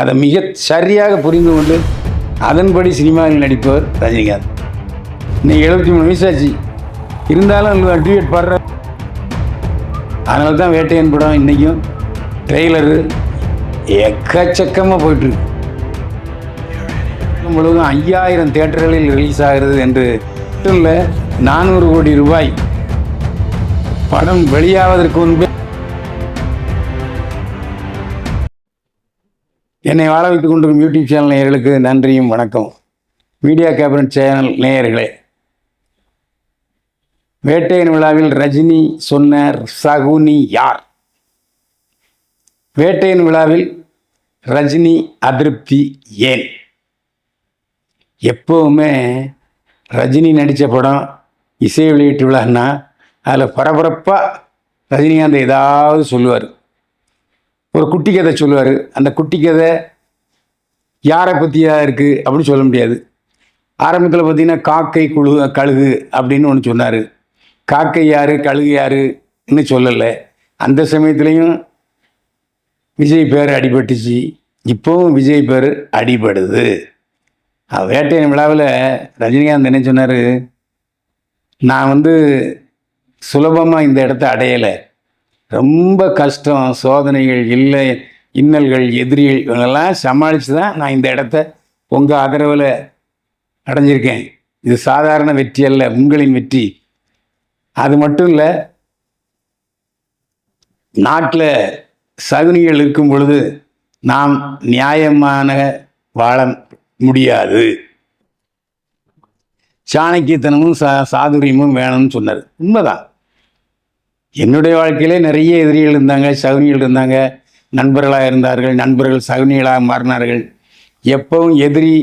அதை மிக சரியாக புரிந்து கொண்டு அதன்படி சினிமாவில் நடிப்பவர் ரஜினிகாந்த். இன்னைக்கு எழுபத்தி மூணு வயசாச்சு. இருந்தாலும் டியூட் பாடுற அதனால தான் வேட்டையன் படம் இன்றைக்கும் ட்ரெய்லரு எக்கச்சக்கமாக போயிட்டுருக்கு முழுவதும் ஐயாயிரம் தேட்டர்களில் ரிலீஸ் ஆகிறது என்று இல்லை நானூறு கோடி ரூபாய் படம் வெளியாவதற்கு முன்பே என்னை வாழ வைத்துக் கொண்டிருக்கும் யூடியூப் சேனல் நேயர்களுக்கு நன்றியும் வணக்கம். மீடியா கேபினட் சேனல் நேயர்களே வேட்டையன் விழாவில் ரஜினி சொன்ன சகுனி யார்? வேட்டையன் விழாவில் ரஜினி அதிருப்தி ஏன்? எப்போவுமே ரஜினி நடித்த படம் இசை வெளியீட்டு விழான்னா அதில் பரபரப்பாக ரஜினிகாந்த் ஏதாவது சொல்லுவார். ஒரு குட்டி கதை சொல்லுவார். அந்த குட்டி கதை யாரை பற்றியாக இருக்குது அப்படின்னு சொல்ல முடியாது. ஆரம்பத்தில் பார்த்தீங்கன்னா காக்கை குழு கழுகு அப்படின்னு ஒன்று சொன்னார். காக்கை யார் கழுகு யாருன்னு சொல்லலை. அந்த சமயத்துலேயும் விஜய் பேர் அடிபட்டுச்சு. இப்போவும் விஜய் பேர் அடிபடுது. வேட்டையின் வேட்டையன் விழாவில் ரஜினிகாந்த் என்ன சொன்னார்? நான் வந்து சுலபமாக இந்த இடத்த அடையலை. ரொம்ப கஷ்டம் சோதனைகள் இல்லை இன்னல்கள் எதிரிகள் இவங்கெல்லாம் சமாளித்து தான் நான் இந்த இடத்த உங்கள் ஆதரவில் அடைஞ்சிருக்கேன். இது சாதாரண வெற்றி அல்ல உங்களின் வெற்றி. அது மட்டும் இல்லை நாட்டில் சகுனிகள் இருக்கும் பொழுது நாம் நியாயமான வாழ முடியாது. சாணக்கியத்தனமும் சா சாதுரியமும் வேணும்னு சொன்னார். உண்மைதான். என்னுடைய வாழ்க்கையிலே நிறைய எதிரிகள் இருந்தாங்க சகுனிகள் இருந்தாங்க நண்பர்களாக இருந்தார்கள் நண்பர்கள் சகுனிகளாக மாறினார்கள். எப்பவும் எதிரி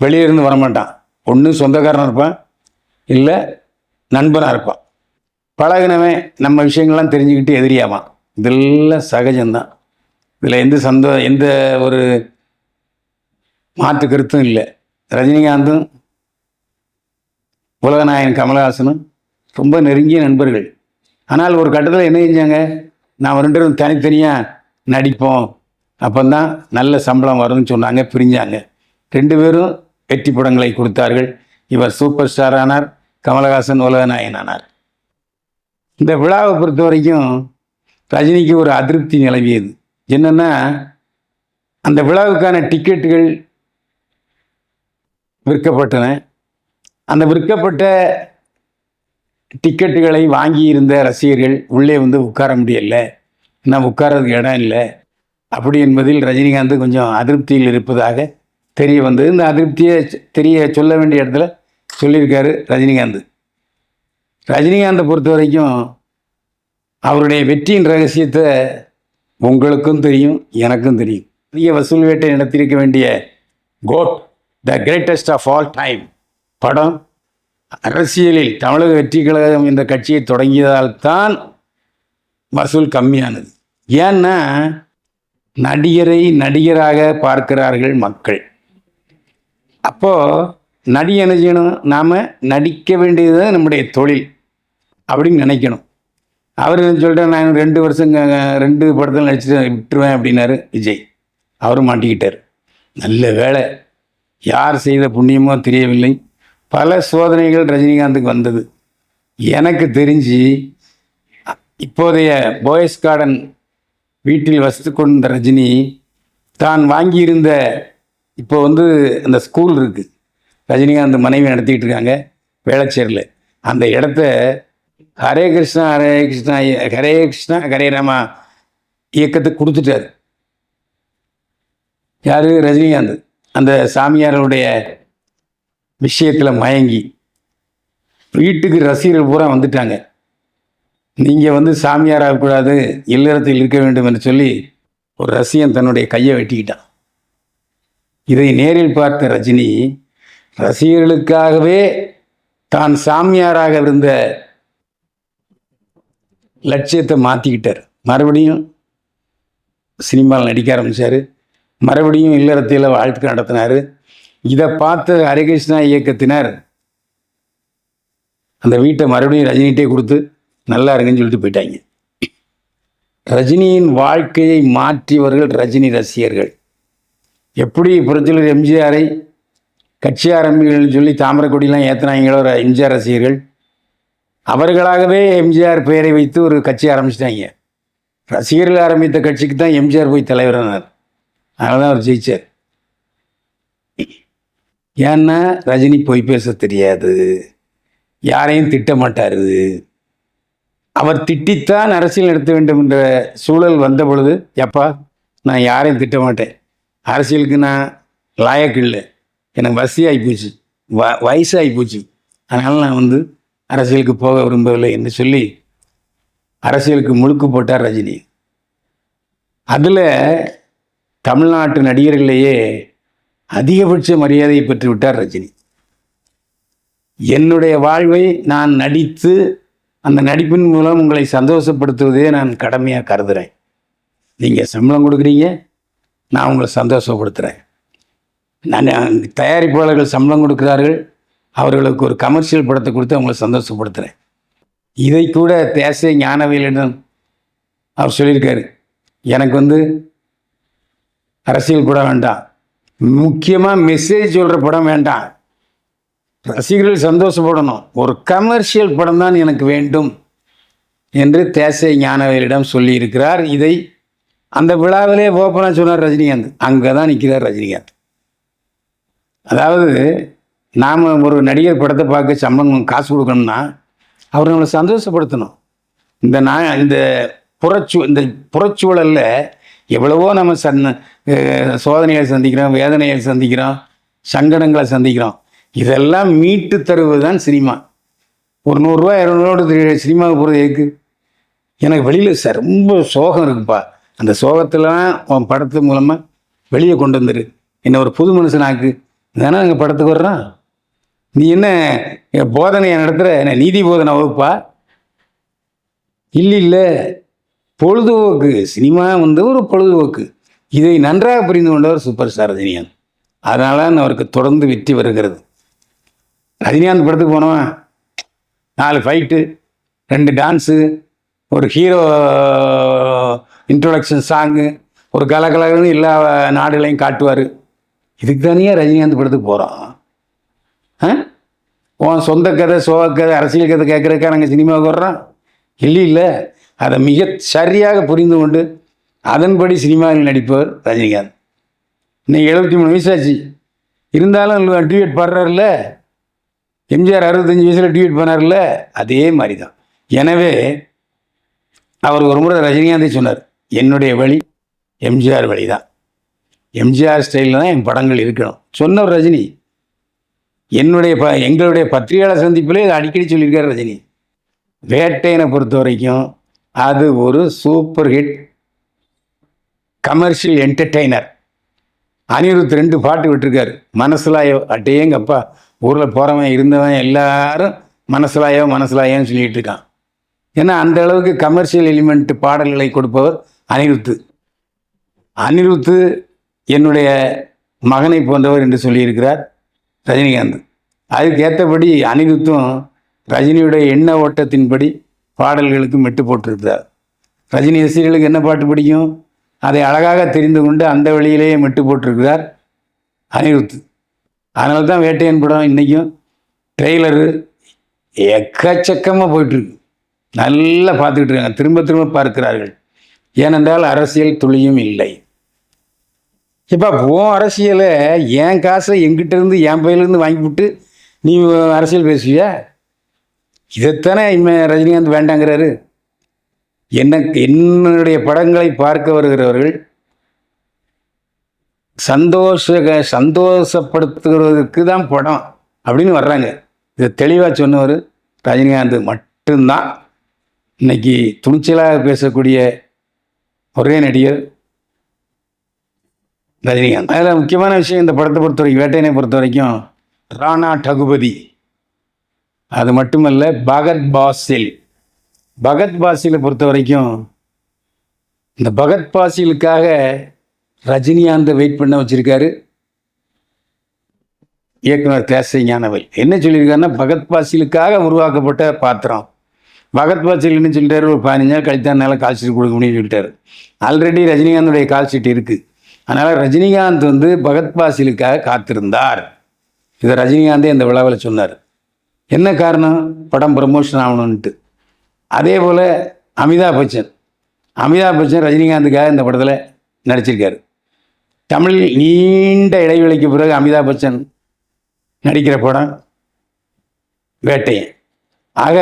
வெளியிருந்து வரமாட்டான். ஒன்று சொந்தக்காரனாக இருப்பான் இல்லை நண்பனாக இருப்பான். பழகினவன் நம்ம விஷயங்கள்லாம் தெரிஞ்சுக்கிட்டு எதிரியாவான். இதெல்லாம் சகஜம்தான். இதில் எந்த சந்தோ எந்த ஒரு மாற்று கருத்தும் இல்லை. ரஜினிகாந்தும் உலகநாயகன் கமலஹாசனும் ரொம்ப நெருங்கிய நண்பர்கள். ஆனால் ஒரு கட்டத்தில் என்ன செஞ்சாங்க? நான் ரெண்டு பேரும் தனித்தனியாக நடிப்போம். அப்போந்தான் நல்ல சம்பளம் வரும்னு சொன்னாங்க பிரிஞ்சாங்க. ரெண்டு பேரும் வெற்றி படங்களை கொடுத்தார்கள். இவர் சூப்பர் ஸ்டார் ஆனார் கமலஹாசன் உலகநாயகன் ஆனார். இந்த விழாவை பொறுத்த வரைக்கும் ரஜினிக்கு ஒரு அதிருப்தி நிலவியது. என்னென்னா அந்த விழாவுக்கான டிக்கெட்டுகள் விற்கப்பட்டன. அந்த விற்கப்பட்ட டிக்கெட்டுகளை வாங்கியிருந்த ரசிகர்கள் உள்ளே வந்து உட்கார முடியல. நான் உட்கார்றதுக்கு இடம் இல்லை. அப்படி என்பதில் ரஜினிகாந்த் கொஞ்சம் அதிருப்தியில் இருப்பதாக தெரிய வந்தது. இந்த அதிருப்தியை தெரிய சொல்ல வேண்டிய இடத்துல சொல்லியிருக்காரு ரஜினிகாந்த். ரஜினிகாந்தை பொறுத்த வரைக்கும் அவருடைய வெற்றியின் ரகசியத்தை உங்களுக்கும் தெரியும் எனக்கும் தெரியும். அதிக வசூல் வேட்டை நடத்தியிருக்க வேண்டிய GOAT the greatest of all time படம் அரசியலில் தமிழக வெற்றி கழகம் என்ற கட்சியை தொடங்கியதால் தான் வசூல் கம்மியானது. ஏன்னா நடிகரை நடிகராக பார்க்கிறார்கள் மக்கள். அப்போது நடி என்ன செய்யணும்? நாம் நடிக்க வேண்டியது நம்முடைய தொழில் அப்படின்னு நினைக்கணும். அவர் சொல்லிட்டு நான் ரெண்டு வருஷம் ரெண்டு படத்தில் நடிச்சுட்டு விட்டுருவேன் அப்படின்னாரு விஜய். அவரும் மாட்டிக்கிட்டார். நல்ல வேலை. யார் செய்த புண்ணியமோ தெரியவில்லை. பல சோதனைகள் ரஜினிகாந்துக்கு வந்தது. எனக்கு தெரிஞ்சு இப்போதைய போயஸ் கார்டன் வீட்டில் வசித்து கொண்ட ரஜினி தான் வாங்கியிருந்த இப்போ வந்து அந்த ஸ்கூல் இருக்குது ரஜினிகாந்த் மனைவி நடத்திக்கிட்டு இருக்காங்க வேளச்சேரியில். அந்த இடத்த ஹரே கிருஷ்ணா ஹரே கிருஷ்ணா ஹரே கிருஷ்ணா ஹரே ராமா இயக்கத்துக்கு கொடுத்துட்டார். யார்? ரஜினிகாந்த். அந்த சாமியாருடைய விஷயத்தில் மயங்கி. வீட்டுக்கு ரசிகர்கள் பூரா வந்துட்டாங்க. நீங்கள் வந்து சாமியார் ஆகக்கூடாது இல்லறத்தில் இருக்க வேண்டும் என்று சொல்லி ஒரு ரசிகன் தன்னுடைய கையை வெட்டிக்கிட்டான். இதை நேரில் பார்த்த ரஜினி ரசிகர்களுக்காகவே தான் சாமியாராக இருந்த லட்சியத்தை மாற்றிக்கிட்டார் மறுபடியும் சினிமாவில் நடிக்க ஆரம்பித்தார் மறுபடியும் இல்லறத்தில் வாழ்க்கை நடத்தினார். இதை பார்த்த ஹரிகிருஷ்ணா இயக்கத்தினர் அந்த வீட்டை மறுபடியும் ரஜினிகிட்டே கொடுத்து நல்லா இருங்கன்னு சொல்லிட்டு போயிட்டாங்க. ரஜினியின் வாழ்க்கையை மாற்றியவர்கள் ரஜினி ரசிகர்கள். எப்படி புரட்சியாளர் எம்ஜிஆரை கட்சி ஆரம்பிகள்னு சொல்லி தாமரக்கொடியெலாம் ஏற்றுனாங்களோ எம்ஜிஆர் ரசிகர்கள் அவர்களாகவே எம்ஜிஆர் பெயரை வைத்து ஒரு கட்சி ஆரம்பிச்சிட்டாங்க. ரசிகர்கள் ஆரம்பித்த கட்சிக்கு தான் எம்ஜிஆர் போய் தலைவரானார். அதனால தான் அவர் ஜெயிச்சார். ஏன்னா ரஜினி பொய் பேச தெரியாது. யாரையும் திட்ட மாட்டார். அவர் திட்டித்தான் அரசியல் நடத்த வேண்டும் என்ற சூழல் வந்த பொழுது எப்பா நான் யாரையும் திட்ட மாட்டேன். அரசியலுக்கு நான் லாயக்கு இல்லை. எனக்கு வசதி ஆகிப்போச்சு வ வயசாகி போச்சு. அதனால் நான் வந்து அரசியலுக்கு போக விரும்பவில்லை என்று சொல்லி அரசியலுக்கு முழுக்கு போட்டார் ரஜினி. அதில் தமிழ்நாட்டு நடிகர்களையே அதிகபட்ச மரியாதையை பெற்று விட்டார் ரஜினி. என்னுடைய வாழ்வை நான் நடித்து அந்த நடிப்பின் மூலம் உங்களை சந்தோஷப்படுத்துவதே நான் கடமையாக கருதுகிறேன் நீங்கள் சம்பளம் கொடுக்குறீங்க நான் உங்களை சந்தோஷப்படுத்துகிறேன் நான் தயாரிப்பாளர்கள் சம்பளம் கொடுக்கிறார்கள் அவர்களுக்கு ஒரு கமர்ஷியல் படத்தை கொடுத்து அவங்கள சந்தோஷப்படுத்துகிறேன் இதை கூட தேசிய ஞானவியலிடம் அவர் சொல்லியிருக்காரு. எனக்கு வந்து அரசியல் கூட வேண்டாம். முக்கியமாக மெசேஜ் சொல்கிற படம் வேண்டாம். ரசிகர்கள் சந்தோஷப்படணும். ஒரு கமர்ஷியல் படம் தான் எனக்கு வேண்டும் என்று தேசை ஞானவேலிடம் சொல்லியிருக்கிறார். இதை அந்த விழாவிலே ஓப்பனாக சொன்னார் ரஜினிகாந்த். அங்கே தான் நிற்கிறார் ரஜினிகாந்த். அதாவது நாம் ஒரு நடிகர் படத்தை பார்க்க சம்பளம் காசு கொடுக்கணும்னா அவர் நம்மளை சந்தோஷப்படுத்தணும். இந்த நான் இந்த புறச்சு இந்த புறச்சூழலில் எவ்வளவோ நம்ம சன் சோதனைகளை சந்திக்கிறோம் வேதனைகளை சந்திக்கிறோம் சங்கடங்களை சந்திக்கிறோம். இதெல்லாம் மீட்டு தருவது தான் சினிமா. ஒரு நூறுரூவா இரநூறுவா சினிமாவுக்கு போகிறது எதுக்கு? எனக்கு வெளியில் சார் ரொம்ப சோகம் இருக்குப்பா. அந்த சோகத்திலாம் உன் படத்து மூலமாக வெளியே கொண்டு வந்துரு. என்ன ஒரு புது மனுஷனாக்கு. தானே நாங்கள் படத்துக்கு வர்றோம் நீ என்ன போதனையை நடத்துகிற என்ன நீதி போதனை வகுப்பா? இல்லை இல்லை. பொழுதுபோக்கு. சினிமா வந்து ஒரு பொழுதுபோக்கு. இதை நன்றாக புரிந்து கொண்டவர் சூப்பர் ஸ்டார் ரஜினிகாந்த். அதனால தான் அவருக்கு தொடர்ந்து வெற்றி வருகிறது. ரஜினிகாந்த் படத்துக்கு போனவன் நாலு ஃபைட்டு ரெண்டு டான்ஸு ஒரு ஹீரோ இன்ட்ரொடக்ஷன் சாங்கு ஒரு கலகலகன்னு எல்லா நாடுகளையும் காட்டுவார். இதுக்கு தானே ரஜினிகாந்த் படத்துக்கு போகிறோம் ஆ? உன் சொந்த கதை சோக கதை அரசியல் கதை கேட்குறதுக்கா நாங்கள் சினிமாவுக்கு வர்றோம். இல்லை இல்லை. அதை மிக சரியாக புரிந்து கொண்டு அதன்படி சினிமாவில் நடிப்பவர் ரஜினிகாந்த். இன்னைக்கு எழுபத்தி மூணு வயசாச்சு இருந்தாலும் டியூட் பாடுறாருல்ல? எம்ஜிஆர் அறுபத்தஞ்சு வயசில் டியூட் பண்ணார்ல அதே மாதிரி தான் எனவே அவர் ஒரு முறை ரஜினிகாந்தே சொன்னார் என்னுடைய வழி எம்ஜிஆர் வழி தான் எம்ஜிஆர் ஸ்டைலில் தான் என் படங்கள் இருக்கணும். சொன்னவர் ரஜினி. என்னுடைய ப எங்களுடைய பத்திரிகையாளர் சந்திப்பிலே இதை அடிக்கடி சொல்லியிருக்கார் ரஜினி. வேட்டையனை பொறுத்த வரைக்கும் அது ஒரு super hit commercial entertainer Anirudh ரெண்டு பாட்டு விட்டுருக்காரு. மனசுலாயோ அட்டையேங்கப்பா ஊரில் போகிறவன் இருந்தவன் எல்லாரும் மனசுலாயோ மனசுலாயோன்னு சொல்லிட்டு இருக்கான் ஏன்னா அந்த அளவுக்கு கமர்ஷியல் எலிமெண்ட் பாடல்களை கொடுப்பவர் அனிருத்து அனிருத்து என்னுடைய மகனை போன்றவர் என்று சொல்லியிருக்கிறார் ரஜினிகாந்த். அதுக்கு ஏற்றபடி அனிருத்தும் ரஜினியுடைய எண்ண ஓட்டத்தின்படி பாடல்களுக்கு மெட்டு போட்டிருக்கிறார். ரஜினி ரசிகர்களுக்கு என்ன பாட்டு பிடிக்கும்? அதை அழகாக தெரிந்து கொண்டு அந்த வழியிலேயே மெட்டு போட்டிருக்கிறார் அனிருத். அதனால தான் வேட்டையன் படம் இன்றைக்கும் ட்ரெய்லரு எக்கச்சக்கமாக போயிட்டுருக்கு. நல்லா பார்த்துக்கிட்டு இருக்காங்க. திரும்ப திரும்ப பார்க்கிறார்கள். ஏனென்றால் அரசியல் துளியும் இல்லை. இப்போ உன் அரசியலை என் காசை எங்கிட்டேருந்து என் பையிலேருந்து வாங்கிவிட்டு நீ அரசியல் பேசுவியா? இதைத்தானே இனிமே ரஜினிகாந்த் வேண்டாங்கிறாரு? என்ன என்னுடைய படங்களை பார்க்க வருகிறவர்கள் சந்தோஷ சந்தோஷப்படுத்துகிறதுக்கு தான் படம் அப்படின்னு வர்றாங்க. இதை தெளிவாக சொன்னவர் ரஜினிகாந்த் மட்டும்தான். இன்னைக்கு துணிச்சலாக பேசக்கூடிய ஒரே நடிகர் ரஜினிகாந்த். அதில் முக்கியமான விஷயம் இந்த படத்தை பொறுத்த வரைக்கும் வேட்டையனை பொறுத்த வரைக்கும் ராணா டகுபதி. அது மட்டுமல்ல பகத் பாசில் பகத் பாசிலை பொறுத்த வரைக்கும் இந்த பகத் பாசிலுக்காக ரஜினிகாந்தை வெயிட் பண்ண வச்சுருக்காரு. இயக்குனர் தேசை ஞானவை என்ன சொல்லியிருக்காருன்னா பகத் பாசிலுக்காக உருவாக்கப்பட்ட பாத்திரம். பகத் பாசில் என்ன சொல்லிட்டாரு? ஒரு பதினஞ்சு நாள் கழித்தானால கால் ஷீட் கொடுக்க முடியும்னு சொல்லிட்டாரு. ஆல்ரெடி ரஜினிகாந்தோடைய கால் ஷீட் இருக்குது அதனால் ரஜினிகாந்த் வந்து பகத் பாசிலுக்காக காத்திருந்தார். இதை ரஜினிகாந்தே இந்த விழாவில் சொன்னார். என்ன காரணம்? படம் ப்ரமோஷன் ஆகணுன்ட்டு அதே போல் அமிதாப் பச்சன். அமிதாப் பச்சன் ரஜினிகாந்துக்காக இந்த படத்தில் நடிச்சிருக்காரு. தமிழ் நீண்ட இடைவெளிக்கு பிறகு அமிதாப் பச்சன் நடிக்கிற படம் வேட்டையன். ஆக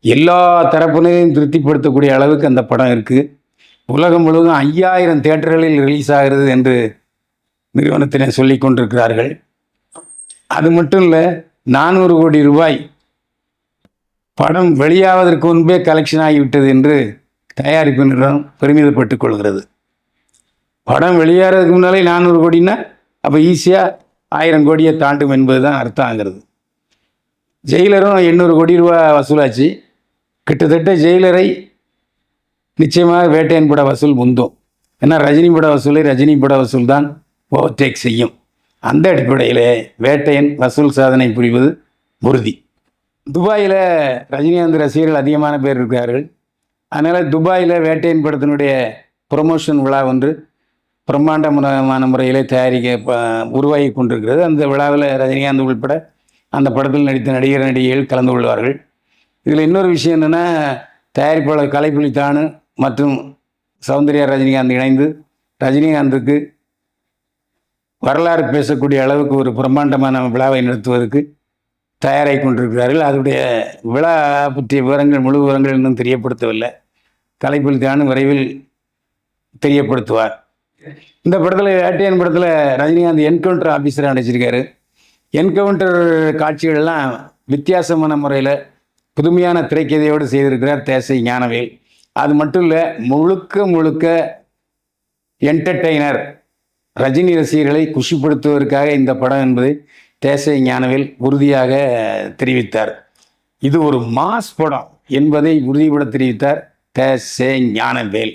எல்லா தரப்பினரையும் திருப்திப்படுத்தக்கூடிய அளவுக்கு அந்த படம் இருக்குது உலகம் முழுவதும் ஐயாயிரம் தேட்டர்களில் ரிலீஸ் ஆகிறது என்று நிறுவனத்தினர் சொல்லி கொண்டிருக்கிறார்கள். அது மட்டும் இல்லை நானூறு கோடி ரூபாய் படம் வெளியாவதற்கு முன்பே கலெக்ஷன் ஆகிவிட்டது என்று தயாரிப்பு நிறுவனம் பெருமிதப்பட்டுக் கொள்கிறது. படம் வெளியேறதுக்கு முன்னாலே நானூறு கோடின்னா அப்போ ஈஸியாக ஆயிரம் கோடியை தாண்டும் என்பது தான் அர்த்தம் ஆகிறது ஜெயிலரும் எண்ணூறு கோடி ரூபா வசூலாச்சு. கிட்டத்தட்ட ஜெயிலரை நிச்சயமாக வேட்டையன் பட வசூல் முந்தும். ஏன்னா ரஜினி பட வசூலை ரஜினி பட வசூல் தான் ஓவர்டேக் செய்யும். அந்த அடிப்படையில் வேட்டையன் வசூல் சாதனை புரிவது உறுதி. துபாயில் ரஜினிகாந்த் ரசிகர்கள் அதிகமான பேர் இருக்கிறார்கள். அதனால் துபாயில் வேட்டையன் படத்தினுடைய ப்ரொமோஷன் விழா ஒன்று பிரம்மாண்டமான முறையிலே தயாரிக்க உருவாகி கொண்டிருக்கிறது. அந்த விழாவில் ரஜினிகாந்த் உள்பட அந்த படத்தில் நடித்த நடிகர் நடிகைகள் கலந்து கொள்வார்கள். இதில் இன்னொரு விஷயம் என்னென்னா தயாரிப்பாளர் கலைப்புலித்தானு மற்றும் சௌந்தர்யா ரஜினிகாந்த் இணைந்து ரஜினிகாந்துக்கு வரலாறு பேசக்கூடிய அளவுக்கு ஒரு பிரம்மாண்டமான விழாவை நடத்துவதற்கு தயாராகி கொண்டிருக்கிறார்கள். அதனுடைய விழா பற்றிய விவரங்கள் முழு விவரங்கள் இன்னும் தெரியப்படுத்தவில்லை. தலைப்பில் தான் விரைவில் தெரியப்படுத்துவார். இந்த படத்தில் வேட்டையன் படத்தில் ரஜினிகாந்த் என்கவுண்டர் ஆஃபீஸராக நடிச்சிருக்காரு என்கவுண்டர் காட்சிகள்லாம் வித்தியாசமான முறையில் புதுமையான திரைக்கதையோடு செய்திருக்கிறார் தேசை ஞானவேல். அது மட்டும் இல்லை முழுக்க முழுக்க என்டர்டெய்னர் ரஜினி ரசிகர்களை குஷிப்படுத்துவதற்காக இந்த படம் என்பதை தேசை ஞானவேல் உறுதியாக தெரிவித்தார். இது ஒரு மாஸ் படம் என்பதை உறுதிபட தெரிவித்தார் தேசே ஞானவேல்.